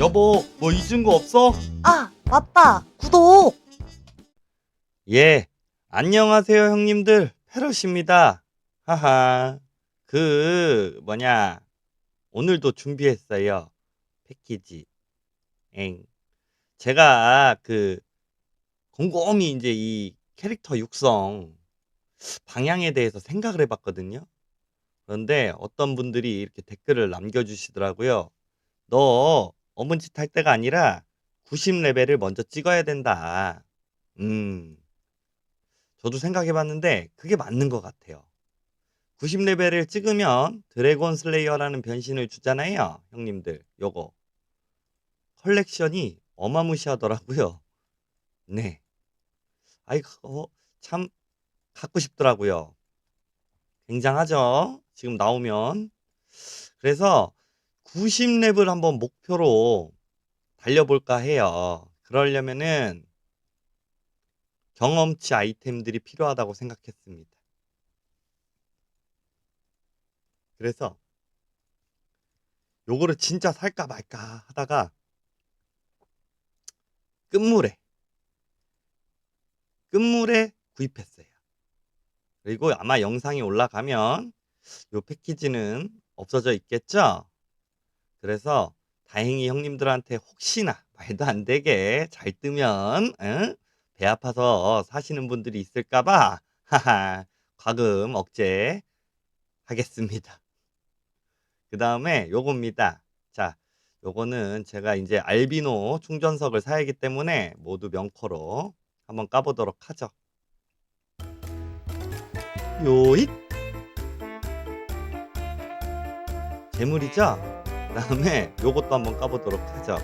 여보, 뭐 잊은 거 없어? 아, 맞다. 구독. 예, 안녕하세요, 형님들. 페럿입니다. 하하. 그, 뭐냐. 오늘도 준비했어요. 패키지. 엥. 제가 그, 곰곰이 이제 이 캐릭터 육성 방향에 대해서 생각을 해 봤거든요. 그런데 어떤 분들이 이렇게 댓글을 남겨 주시더라고요. 너 어문 짓 할 때가 아니라 90레벨을 먼저 찍어야 된다. 음. 저도 생각해 봤는데 그게 맞는 것 같아요. 90레벨을 찍으면 드래곤 슬레이어라는 변신을 주잖아요. 형님들, 요거. 컬렉션이 어마무시하더라고요. 네. 아이, 어, 참, 갖고 싶더라고요. 굉장하죠? 지금 나오면. 그래서 90렙을 한번 목표로 달려볼까 해요. 그러려면은 경험치 아이템들이 필요하다고 생각했습니다. 그래서 요거를 진짜 살까 말까 하다가 끝물에 끝물에 구입했어요. 그리고 아마 영상이 올라가면 요 패키지는 없어져 있겠죠? 그래서 다행히 형님들한테 혹시나 말도 안 되게 잘 뜨면 응? 배 아파서 사시는 분들이 있을까봐 하하 과금 억제 하겠습니다. 그 다음에 요겁니다. 자, 요거는 제가 이제 알비노 충전석을 사야 하기 때문에 모두 명커로 한번 까보도록 하죠. 요잇 재물이죠? 그 다음에 요것도 한번 까보도록 하죠.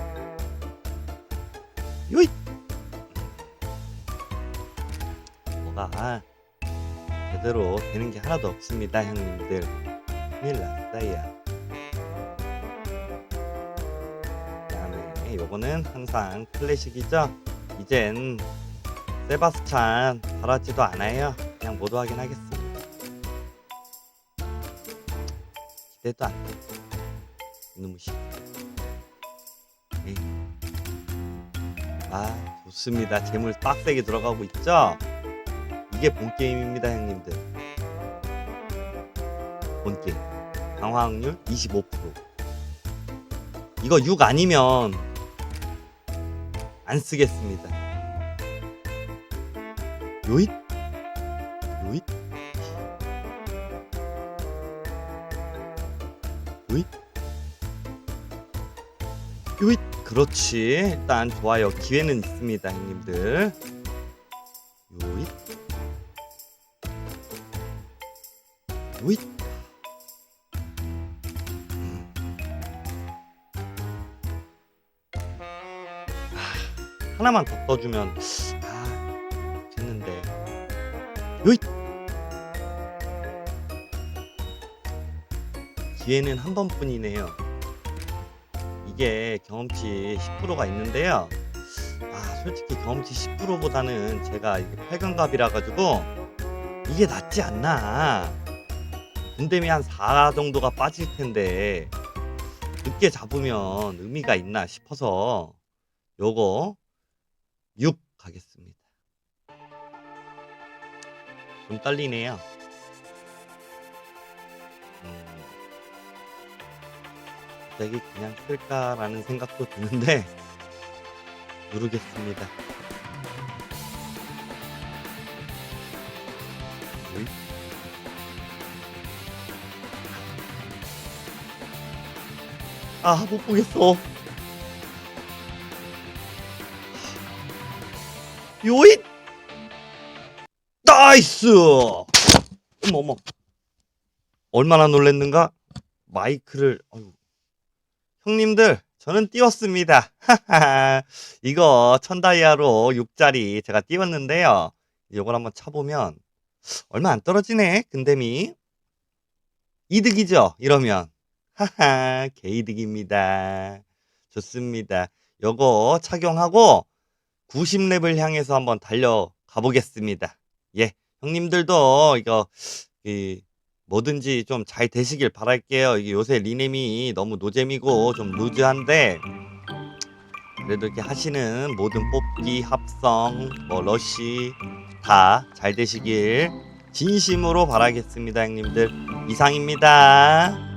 요잇 뭐가 제대로 되는 게 하나도 없습니다, 형님들. 큰일 났어요. 그다음에 요거는 항상 클래식이죠. 이젠 세바스찬 바라지도 않아요. 그냥 모두 확인하겠습니다. 기대도 안 돼. 너무 쉽. 아 좋습니다. 재물 빡세게 들어가고 있죠. 이게 본 게임입니다, 형님들. 본 게임. 강화 확률 25%. 이거 6 아니면 안 쓰겠습니다. 요잇? 요잇? 요잇? 요잇? 그렇지. 일단 좋아요. 기회는 있습니다, 형님들. 요잇? 요잇? 음. 아, 하나만 더 떠주면 아 됐는데 요잇 기회는 한 번뿐이네요 이게 경험치 10%가 있는데요 아 솔직히 경험치 10%보다는 제가 이게 8강갑이라 가지고 이게 낫지 않나 군대미 한 4 정도가 빠질 텐데 늦게 잡으면 의미가 있나 싶어서 요거 6 가겠습니다. 좀 떨리네요. 갑자기 그냥 쓸까라는 생각도 드는데 누르겠습니다. 요잇. 아, 못 보겠어. 요잇! 나이스! 어머, 어머. 얼마나 놀랬는가? 마이크를, 어휴. 형님들, 저는 띄웠습니다. 이거 천다이아로 6짜리 제가 띄웠는데요. 이걸 한번 쳐보면, 얼마 안 떨어지네, 근데미. 이득이죠, 이러면. 하하, 개이득입니다. 좋습니다. 요거 착용하고 90렙을 향해서 한번 달려가 보겠습니다. 예, 형님들도 이거 이 뭐든지 좀 잘 되시길 바랄게요. 이게 요새 리넴이 너무 노잼이고 좀 루즈한데 그래도 이렇게 하시는 모든 뽑기, 합성, 뭐 러쉬 다 잘 되시길 진심으로 바라겠습니다, 형님들. 이상입니다.